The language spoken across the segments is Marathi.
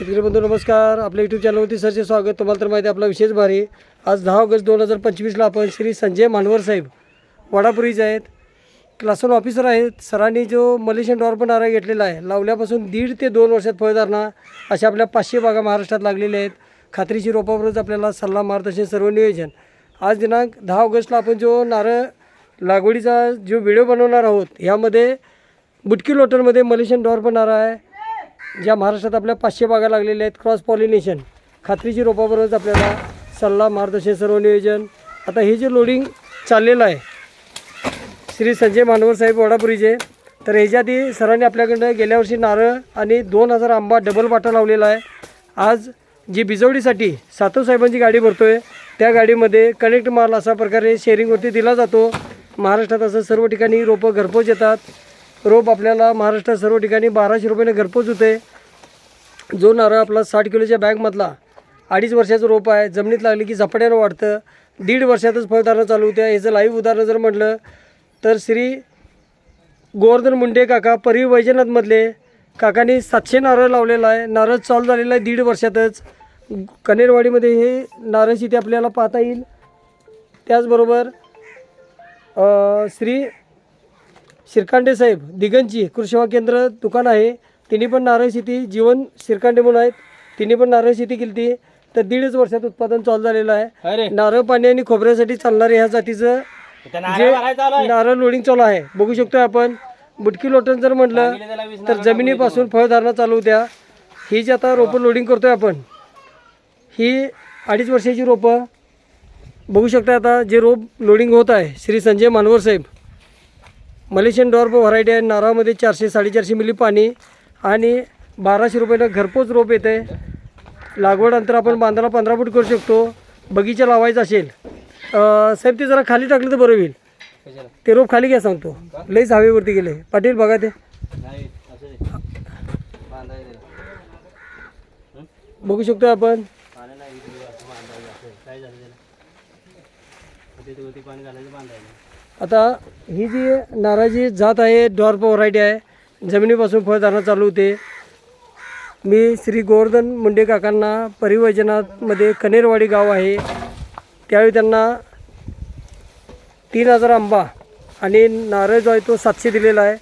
शेतकरी बंधू नमस्कार. आपल्या यूट्यूब चॅनलवरती सरचे स्वागत. तुम्हाला तर माहिती आहे आपला विशेष भारी. आज दहा ऑगस्ट दोन हजार पंचवीसला आपण श्री संजय मानवर साहेब वडापुरीचे आहेत. क्लास ऑफिसर आहेत. सरांनी जो मलेशियन डॉर पण नारळ घेतलेला आहे लावल्यापासून दीड ते दोन वर्षात फळधारणा अशा आपल्या पाचशे बागा महाराष्ट्रात लागलेल्या आहेत. खात्रीशी रोपावरच आपल्याला सल्ला मार्गदर्शन सर्व नियोजन. आज दिनांक दहा ऑगस्टला आपण जो नारळ लागवडीचा जो व्हिडिओ बनवणार आहोत ह्यामध्ये बुटकी लोटरमध्ये मलेशियन डॉर पण नारळ आहे. ज्या महाराष्ट्रात आपल्या पाचशे बागा लागलेल्या आहेत क्रॉस पॉलिनेशन खात्रीची रोपाबरोबरच आपल्याला सल्ला मार्गदर्शन सर्व नियोजन. आता हे जे लोडिंग चाललेलं आहे श्री संजय मानवर साहेब वडापुरीचे तर ह्याच्याआधी सरांनी आपल्याकडनं गेल्या वर्षी नारळ आणि दोन हजार आंबा डबल वाटा लावलेला आहे. आज जी बिजवडीसाठी सातव साहेबांची गाडी भरतो आहे त्या गाडीमध्ये कनेक्ट माल अशा प्रकारे शेअरिंगवरती दिला जातो. महाराष्ट्रात असं सर्व ठिकाणी रोपं घरपोच येतात. रोप आपल्याला महाराष्ट्रात सर्व ठिकाणी बाराशे रुपयाने घरपोच होते. जो नारळ आपला साठ किलोच्या बॅगमधला अडीच वर्षाचं रोप आहे. जमिनीत लागली की झपाट्यानं वाढतं. दीड वर्षातच फळधारणा चालू होत्या. याचं लाईव्ह उदाहरण जर म्हटलं तर श्री गोवर्धन मुंडे काका परी वैजनाथमधले काकांनी सातशे नारळ लावलेला आहे. नारळ चालू झालेला आहे दीड वर्षातच. कनेरवाडीमध्ये हे नारळ इथे आपल्याला पाहता येईल. त्याचबरोबर श्री शिरकांडे साहेब दिगंची कृषी सेवा केंद्र दुकान आहे. तिने पण नारळ शेती जीवन शिरकांडे म्हणून आहेत. तिने पण नारळ शेती केली ती तर दीडच वर्षात उत्पादन चालू झालेलं आहे. नारळ पाणी आणि खोबऱ्यासाठी चालणारे ह्या जातीचं जे नारळ लोडिंग चालू आहे. बघू शकतोय आपण. बुटकी लोटन जर म्हटलं तर जमिनीपासून फळधारणा चालू होत्या. ही जी आता रोपं लोडिंग करतोय आपण ही अडीच वर्षाची रोपं. बघू शकता आता जे रोप लोडिंग होत आहे श्री संजय मानवर साहेब. मलेशियन डॉर्प व्हरायटी आहे. नारळामध्ये चारशे साडेचारशे मिली पाणी आणि बाराशे रुपयाला घरपोच रोप येते लागवड अंतर आपण बांधायला पंधरा फूट करू शकतो. बगीचा लावायचा असेल. साहेब ते जरा खाली टाकलं तर बरं होईल. ते रोप खाली घ्या सांगतो. लईच हवेवरती गेले. पाटील बघा ते. बघू शकतो आपण. आता ही जी नाराजी जात आहे डॉर्प व्हरायटी आहे जमिनीपासून फळधारणा चालू होते. मी श्री गोवर्धन मुंडे काकांना परिवजनामध्ये कनेरवाडी गाव आहे. त्यावेळी त्यांना तीन हजार आंबा आणि नारळ जो आहे तो सातशे दिलेला आहे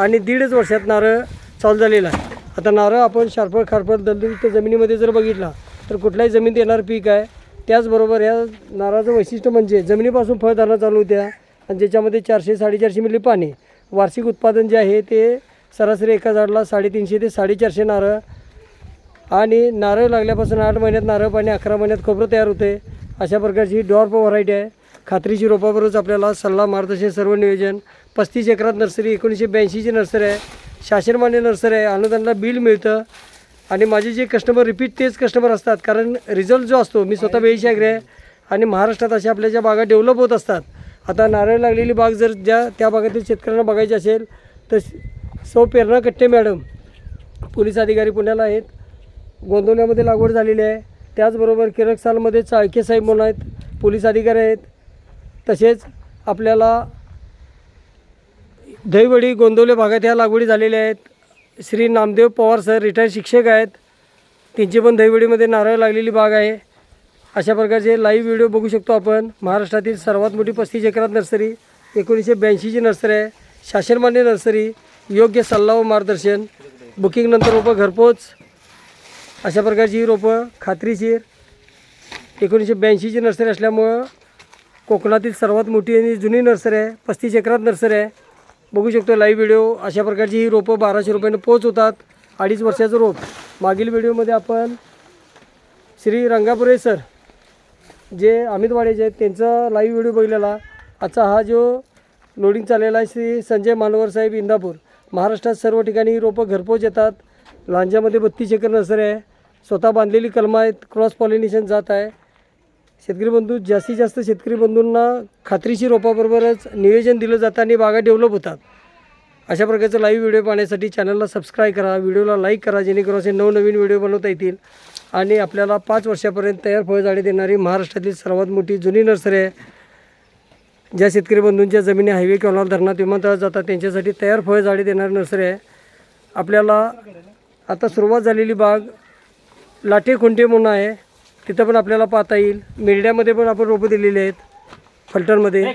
आणि दीडच वर्षात नारळ चालू झालेला आहे. आता नारळ आपण शार्पळ खारपळ दलदलयुक्त जमिनीमध्ये जर बघितला तर कुठल्याही जमिनीत येणारं पीक आहे. त्याचबरोबर या नारळाचं वैशिष्ट्य म्हणजे जमिनीपासून फळधारणा चालू होत्या. आणि ज्याच्यामध्ये चारशे साडेचारशे मिली पाणी. वार्षिक उत्पादन जे आहे ते सरासरी एका झाडाला साडेतीनशे ते साडेचारशे नारळ आणि नारळ लागल्यापासून आठ महिन्यात नारळ पाणी अकरा महिन्यात खोबरं तयार होते. अशा प्रकारची डॉर्प व्हरायटी आहे. खात्रीची रोपाबरोबरच आपल्याला सल्ला मार्गदर्शन सर्व नियोजन. पस्तीस एकरात नर्सरी एकोणीसशे ब्याऐंशीची नर्सरी आहे. शासनमान्य नर्सरी आहे. अनुदानाला बिल मिळतं. आणि माझे जे कस्टमर रिपीट तेच कस्टमर असतात. कारण रिझल्ट जो असतो मी स्वतः बेळीशी आहे. आणि महाराष्ट्रात अशा आपल्या ज्या बागा डेव्हलप होत असतात आता नारळ लागलेली बाग जर ज्या त्या भागातील शेतकऱ्यांना बघायची असेल तर सौ प्रेरणा कट्टे मॅडम पोलीस अधिकारी पुण्याला आहेत. गोंदवल्यामध्ये लागवड झालेली आहे. त्याचबरोबर किरकसालमध्ये चाळके साहेब म्हणून आहेत पोलीस अधिकारी आहेत. तसेच आपल्याला दहीवडी गोंदवले भागात ह्या लागवडी झालेल्या आहेत. श्री नामदेव पवार सर रिटायर्ड शिक्षक आहेत. त्यांची पण दहीवडीमध्ये नारळ लागलेली बाग आहे. अशा प्रकारचे लाईव्ह व्हिडिओ बघू शकतो आपण. महाराष्ट्रातील सर्वात मोठी पस्तीस एकरात नर्सरी एकोणीसशे ब्याऐंशीची नर्सरी आहे. शासनमान्य नर्सरी योग्य सल्ला व मार्गदर्शन बुकिंगनंतर रोपं घरपोच अशा प्रकारची ही रोपं खात्रीशीर एकोणीसशे ब्याऐंशीची नर्सरी असल्यामुळं कोकणातील सर्वात मोठी आणि जुनी नर्सरी आहे. पस्तीस एकरात नर्सरी आहे. बघू शकतो लाईव्ह व्हिडिओ अशा प्रकारची ही रोपं बाराशे रुपयाने पोच होतात. अडीच वर्षाचं रोप. मागील व्हिडिओमध्ये आपण श्री रंगापुरे सर जे अमित वाडेचे आहेत त्यांचा लाईव्ह व्हिडिओ बघितलेला. आजचा हा जो लोडिंग चाललेला आहे श्री संजय मानवर साहेब इंदापूर. महाराष्ट्रात सर्व ठिकाणी रोपं घरपोच येतात. लांजामध्ये बत्तीस एकर नर्सरी आहे. स्वतः बांधलेली कलमं आहेत क्रॉस पॉलिनेशन जात आहे. शेतकरी बंधू जास्तीत जास्त शेतकरी बंधूंना खात्रीशी रोपाबरोबरच नियोजन दिलं जातं आणि बागा डेव्हलप होतात. अशा प्रकारचं लाईव्ह व्हिडिओ पाहण्यासाठी चॅनलला सबस्क्राईब करा. व्हिडिओला लाईक करा जेणेकरून असे नवनवीन व्हिडिओ बनवता येतील. आणि आपल्याला पाच वर्षापर्यंत तयार फळझाडे देणारी महाराष्ट्रातील सर्वात मोठी जुनी नर्सरी आहे. ज्या शेतकरी बंधूंच्या जमिनी हायवे किंवा धरणात विमानतळात जातात त्यांच्यासाठी तयार फळझाडे देणारी नर्सरी आहे. आपल्याला आता सुरुवात झालेली बाग लाटे खुंटे म्हणून आहे. तिथं पण आपल्याला पाहता येईल. मेरड्यामध्ये पण आपण रोपं दिलेली आहेत फलटणमध्ये.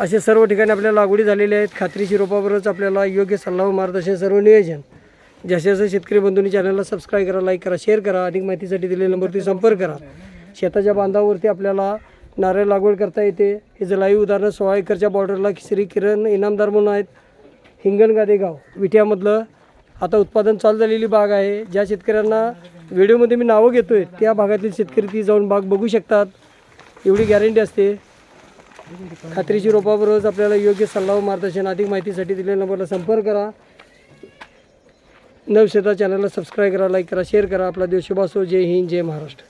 असे सर्व ठिकाणी आपल्या लागवडी झालेल्या आहेत. खात्रीशी रोपावरच आपल्याला योग्य सल्ला व मार्गदर्शन सर्व नियोजन. जसे जसं शेतकरी बंधूंनी चॅनलला सबस्क्राईब करा लाईक करा शेअर करा अधिक माहितीसाठी दिलेल्या नंबरवरती संपर्क करा. शेताच्या बांधावरती आपल्याला नारळ लागवड करता येते. हे जर लाईव्ह उदाहरण सोळा एकरच्या बॉर्डरला श्री किरण इनामदार म्हणून आहेत. हिंगण गादेगाव विट्यामधलं आता उत्पादन चालू झालेली बाग आहे. ज्या शेतकऱ्यांना व्हिडिओमध्ये मी नावं घेतो आहे त्या भागातील शेतकरी ती जाऊन बाग बघू शकतात. एवढी गॅरंटी असते. खात्रीची रोपाबरोबरच आपल्याला योग्य सल्ला व मार्गदर्शन अधिक माहितीसाठी दिलेल्या नंबरला संपर्क करा. नवशेता चॅनलला सबस्क्राईब करा लाईक करा शेअर करा. आपला दिवशी शुभ जय हिंद जय महाराष्ट्र.